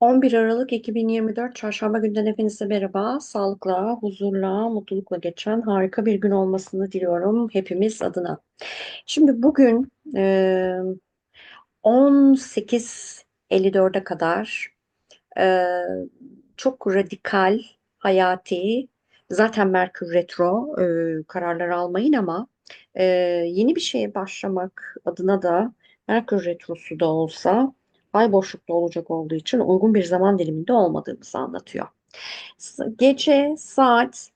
11 Aralık 2024 Çarşamba günden hepinize merhaba. Sağlıkla, huzurla, mutlulukla geçen harika bir gün olmasını diliyorum hepimiz adına. Şimdi bugün e, 18.54'e kadar çok radikal, hayati, zaten Merkür Retro kararlar almayın ama yeni bir şeye başlamak adına da Merkür Retrosu da olsa ay boşlukta olacak olduğu için uygun bir zaman diliminde olmadığımızı anlatıyor. Gece saat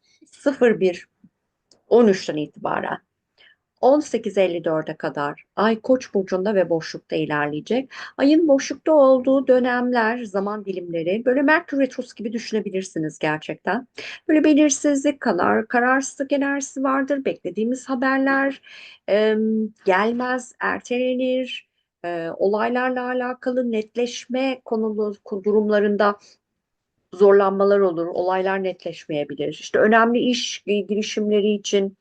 01.13'ten itibaren 18.54'e kadar Ay Koç burcunda ve boşlukta ilerleyecek. Ayın boşlukta olduğu dönemler, zaman dilimleri böyle Merkür Retrosu gibi düşünebilirsiniz gerçekten. Böyle belirsizlik, karar, kararsızlık enerjisi vardır. Beklediğimiz haberler e, gelmez, ertelenir. E, olaylarla alakalı netleşme konulu durumlarında zorlanmalar olur, olaylar netleşmeyebilir. İşte önemli iş girişimleri için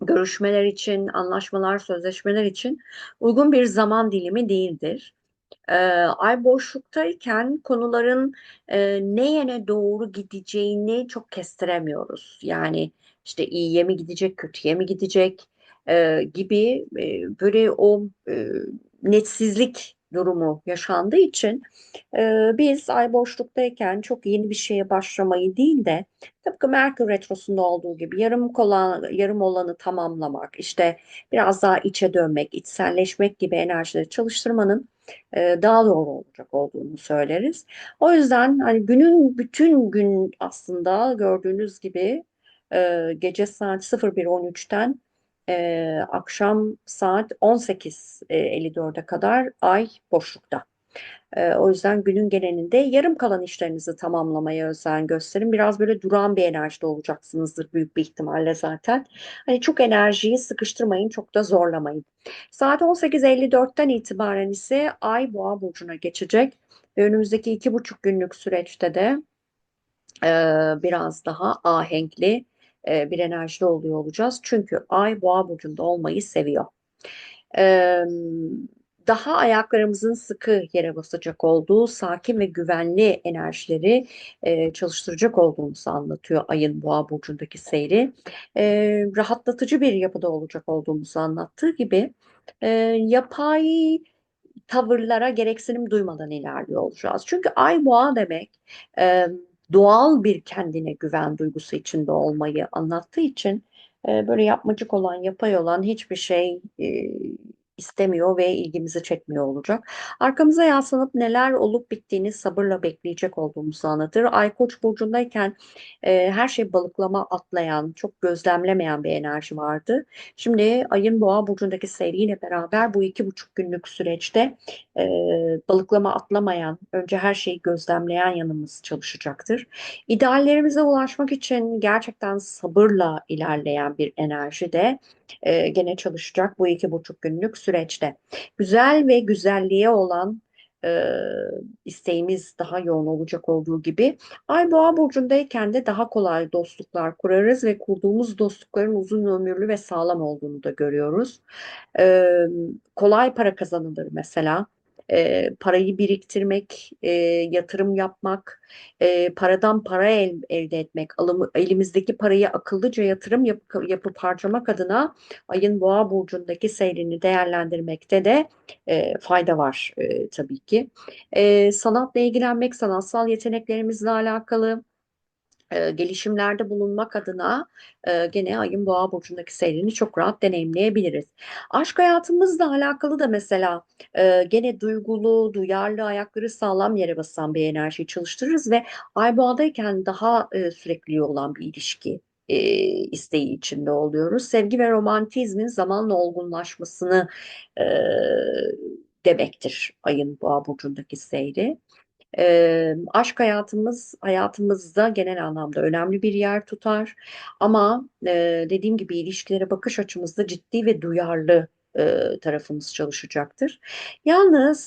görüşmeler için, anlaşmalar, sözleşmeler için uygun bir zaman dilimi değildir. Ee, ay boşluktayken konuların e, ne yöne doğru gideceğini çok kestiremiyoruz. Yani işte iyiye mi gidecek, kötüye mi gidecek e, gibi e, böyle o e, netsizlik durumu yaşandığı için e, biz ay boşluktayken çok yeni bir şeye başlamayı değil de tıpkı Merkür Retrosu'nda olduğu gibi yarım kolan, yarım olanı tamamlamak, işte biraz daha içe dönmek, içselleşmek gibi enerjileri çalıştırmanın e, daha doğru olacak olduğunu söyleriz. O yüzden hani günün bütün gün aslında gördüğünüz gibi e, gece saat 01.13'ten e, akşam saat 18.54'e kadar ay boşlukta. E, o yüzden günün genelinde yarım kalan işlerinizi tamamlamaya özen gösterin. Biraz böyle duran bir enerjide olacaksınızdır büyük bir ihtimalle zaten. Hani çok enerjiyi sıkıştırmayın, çok da zorlamayın. Saat 18.54'ten itibaren ise Ay Boğa burcuna geçecek ve önümüzdeki iki buçuk günlük süreçte de e, biraz daha ahenkli e, bir enerjide oluyor olacağız. Çünkü Ay Boğa burcunda olmayı seviyor. E, daha ayaklarımızın sıkı yere basacak olduğu, sakin ve güvenli enerjileri e, çalıştıracak olduğumuzu anlatıyor ayın boğa burcundaki seyri. Rahatlatıcı bir yapıda olacak olduğumuzu anlattığı gibi yapay tavırlara gereksinim duymadan ilerliyor olacağız. Çünkü ay boğa demek doğal bir kendine güven duygusu içinde olmayı anlattığı için e, böyle yapmacık olan, yapay olan hiçbir şey e, istemiyor ve ilgimizi çekmiyor olacak. Arkamıza yaslanıp neler olup bittiğini sabırla bekleyecek olduğumuzu anlatır. Ay Koç burcundayken e, her şey balıklama atlayan, çok gözlemlemeyen bir enerji vardı. Şimdi ayın Boğa burcundaki seyriyle beraber bu iki buçuk günlük süreçte e, balıklama atlamayan, önce her şeyi gözlemleyen yanımız çalışacaktır. İdeallerimize ulaşmak için gerçekten sabırla ilerleyen bir enerji de e, gene çalışacak bu iki buçuk günlük süreçte. Güzel ve güzelliğe olan e, isteğimiz daha yoğun olacak olduğu gibi Ay Boğa burcundayken de daha kolay dostluklar kurarız ve kurduğumuz dostlukların uzun ömürlü ve sağlam olduğunu da görüyoruz. E, kolay para kazanılır mesela. E, parayı biriktirmek, e, yatırım yapmak, e, paradan para el, elde etmek, alım, elimizdeki parayı akıllıca yatırım yap, yapıp harcamak adına ayın boğa burcundaki seyrini değerlendirmekte de e, fayda var e, tabii ki. E, sanatla ilgilenmek, sanatsal yeteneklerimizle alakalı e, gelişimlerde bulunmak adına e, gene ayın boğa burcundaki seyrini çok rahat deneyimleyebiliriz. Aşk hayatımızla alakalı da mesela e, gene duygulu, duyarlı, ayakları sağlam yere basan bir enerjiyi çalıştırırız ve ay boğadayken daha e, sürekli olan bir ilişki e, isteği içinde oluyoruz. Sevgi ve romantizmin zamanla olgunlaşmasını e, demektir ayın boğa burcundaki seyri. E, aşk hayatımız hayatımızda genel anlamda önemli bir yer tutar. Ama e, dediğim gibi ilişkilere bakış açımızda ciddi ve duyarlı e, tarafımız çalışacaktır. Yalnız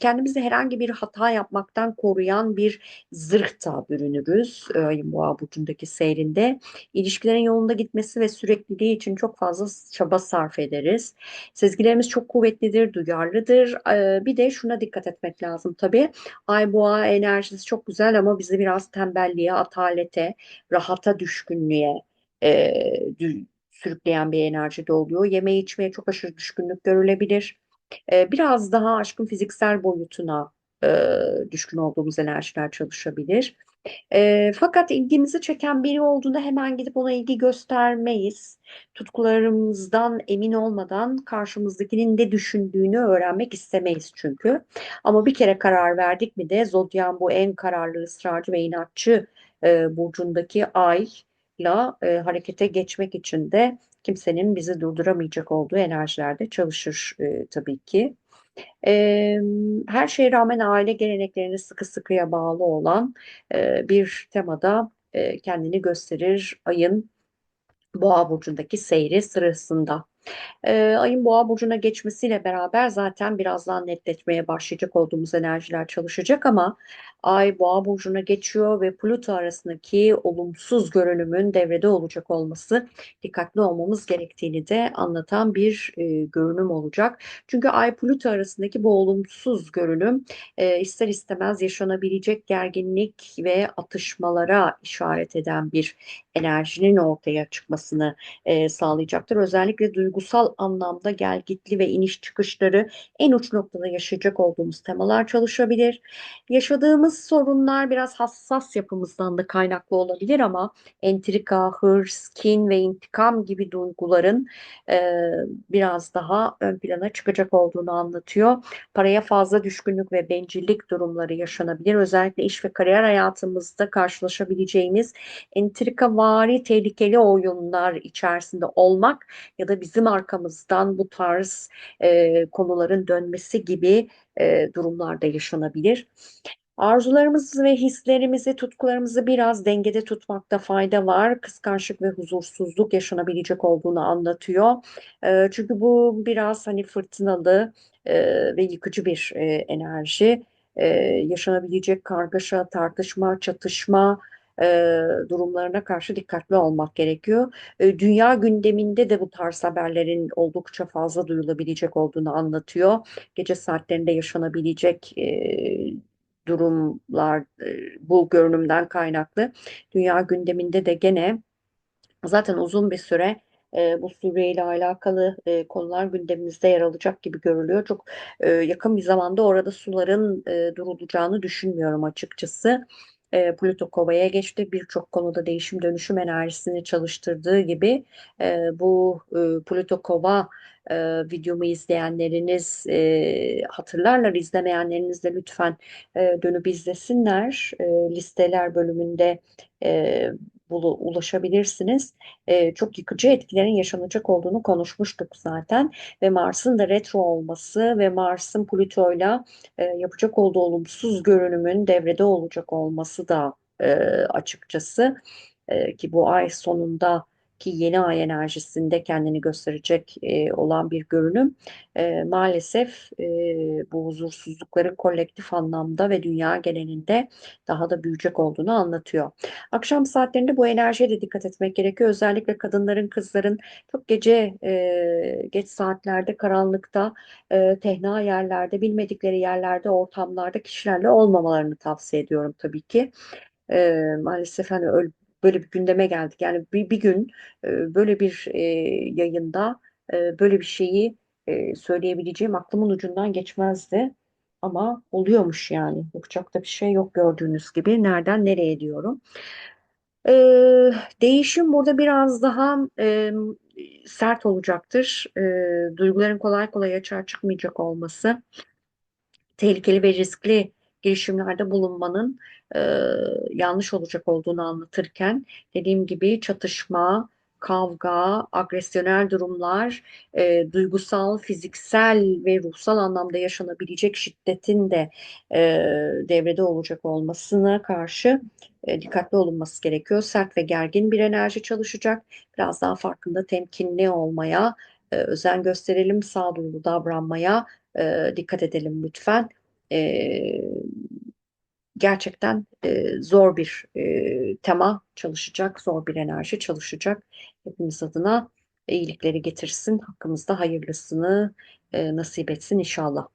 kendimizi herhangi bir hata yapmaktan koruyan bir zırh da bürünürüz e, Ayın Boğa burcundaki seyrinde. İlişkilerin yolunda gitmesi ve sürekliliği için çok fazla çaba sarf ederiz. Sezgilerimiz çok kuvvetlidir, duyarlıdır. E, bir de şuna dikkat etmek lazım tabii. Ay Boğa enerjisi çok güzel ama bizi biraz tembelliğe, atalete, rahata düşkünlüğe e, sürükleyen bir enerjide oluyor. Yeme içmeye çok aşırı düşkünlük görülebilir. E, biraz daha aşkın fiziksel boyutuna e, düşkün olduğumuz enerjiler çalışabilir. E, fakat ilgimizi çeken biri olduğunda hemen gidip ona ilgi göstermeyiz. Tutkularımızdan emin olmadan karşımızdakinin ne düşündüğünü öğrenmek istemeyiz çünkü. Ama bir kere karar verdik mi de Zodyan bu en kararlı, ısrarcı ve inatçı e, burcundaki ayla e, harekete geçmek için de kimsenin bizi durduramayacak olduğu enerjilerde çalışır e, tabii ki. E, her şeye rağmen aile geleneklerine sıkı sıkıya bağlı olan e, bir temada e, kendini gösterir ayın Boğa burcundaki seyri sırasında. Ee, ayın boğa burcuna geçmesiyle beraber zaten birazdan netleşmeye başlayacak olduğumuz enerjiler çalışacak ama ay boğa burcuna geçiyor ve Plüto arasındaki olumsuz görünümün devrede olacak olması dikkatli olmamız gerektiğini de anlatan bir e, görünüm olacak. Çünkü ay Plüto arasındaki bu olumsuz görünüm e, ister istemez yaşanabilecek gerginlik ve atışmalara işaret eden bir enerjinin ortaya çıkmasını e, sağlayacaktır. Özellikle duygusal anlamda gelgitli ve iniş çıkışları en uç noktada yaşayacak olduğumuz temalar çalışabilir. Yaşadığımız sorunlar biraz hassas yapımızdan da kaynaklı olabilir ama entrika, hırs, kin ve intikam gibi duyguların e, biraz daha ön plana çıkacak olduğunu anlatıyor. Paraya fazla düşkünlük ve bencillik durumları yaşanabilir. Özellikle iş ve kariyer hayatımızda karşılaşabileceğimiz entrikavari tehlikeli oyunlar içerisinde olmak ya da bizim arkamızdan bu tarz e, konuların dönmesi gibi e, durumlarda yaşanabilir. Arzularımızı ve hislerimizi, tutkularımızı biraz dengede tutmakta fayda var. Kıskançlık ve huzursuzluk yaşanabilecek olduğunu anlatıyor. E, çünkü bu biraz hani fırtınalı e, ve yıkıcı bir e, enerji. E, yaşanabilecek kargaşa, tartışma, çatışma e, durumlarına karşı dikkatli olmak gerekiyor. E, dünya gündeminde de bu tarz haberlerin oldukça fazla duyulabilecek olduğunu anlatıyor. Gece saatlerinde yaşanabilecek e, durumlar e, bu görünümden kaynaklı. Dünya gündeminde de gene zaten uzun bir süre e, bu süreyle alakalı e, konular gündemimizde yer alacak gibi görülüyor. Çok e, yakın bir zamanda orada suların e, durulacağını düşünmüyorum açıkçası. E, Plüto Kova'ya geçti. Birçok konuda değişim dönüşüm enerjisini çalıştırdığı gibi e, bu e, Plüto Kova e, videomu izleyenleriniz e, hatırlarlar. izlemeyenleriniz de lütfen e, dönüp izlesinler. E, listeler bölümünde e, bulu, ulaşabilirsiniz. E, çok yıkıcı etkilerin yaşanacak olduğunu konuşmuştuk zaten ve Mars'ın da retro olması ve Mars'ın Plüto'yla e, yapacak olduğu olumsuz görünümün devrede olacak olması da e, açıkçası e, ki bu ay sonunda ki yeni ay enerjisinde kendini gösterecek e, olan bir görünüm e, maalesef e, bu huzursuzlukların kolektif anlamda ve dünya genelinde daha da büyüyecek olduğunu anlatıyor. Akşam saatlerinde bu enerjiye de dikkat etmek gerekiyor. Özellikle kadınların, kızların çok gece e, geç saatlerde karanlıkta e, tehna yerlerde, bilmedikleri yerlerde, ortamlarda kişilerle olmamalarını tavsiye ediyorum tabii ki. E, maalesef hani öyle böyle bir gündeme geldik. Yani bir, bir gün e, böyle bir e, yayında e, böyle bir şeyi söyleyebileceğim aklımın ucundan geçmezdi. Ama oluyormuş yani. Yapacak da bir şey yok gördüğünüz gibi. Nereden nereye diyorum. E, değişim burada biraz daha e, sert olacaktır. E, duyguların kolay kolay açığa çıkmayacak olması tehlikeli ve riskli girişimlerde bulunmanın e, yanlış olacak olduğunu anlatırken dediğim gibi çatışma, kavga, agresyonel durumlar, e, duygusal, fiziksel ve ruhsal anlamda yaşanabilecek şiddetin de e, devrede olacak olmasına karşı e, dikkatli olunması gerekiyor. Sert ve gergin bir enerji çalışacak. Biraz daha farkında, temkinli olmaya e, özen gösterelim, sağduyulu davranmaya e, dikkat edelim lütfen. E, gerçekten e, zor bir e, tema çalışacak, zor bir enerji çalışacak. Hepimiz adına iyilikleri getirsin, hakkımızda hayırlısını e, nasip etsin inşallah.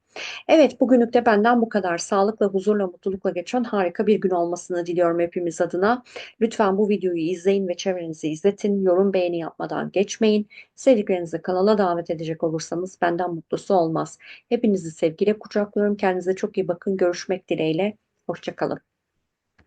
Evet, bugünlük de benden bu kadar. Sağlıkla, huzurla, mutlulukla geçen harika bir gün olmasını diliyorum hepimiz adına. Lütfen bu videoyu izleyin ve çevrenizi izletin. Yorum, beğeni yapmadan geçmeyin. Sevdiklerinizi kanala davet edecek olursanız benden mutlusu olmaz. Hepinizi sevgiyle kucaklıyorum. Kendinize çok iyi bakın. Görüşmek dileğiyle. Hoşçakalın.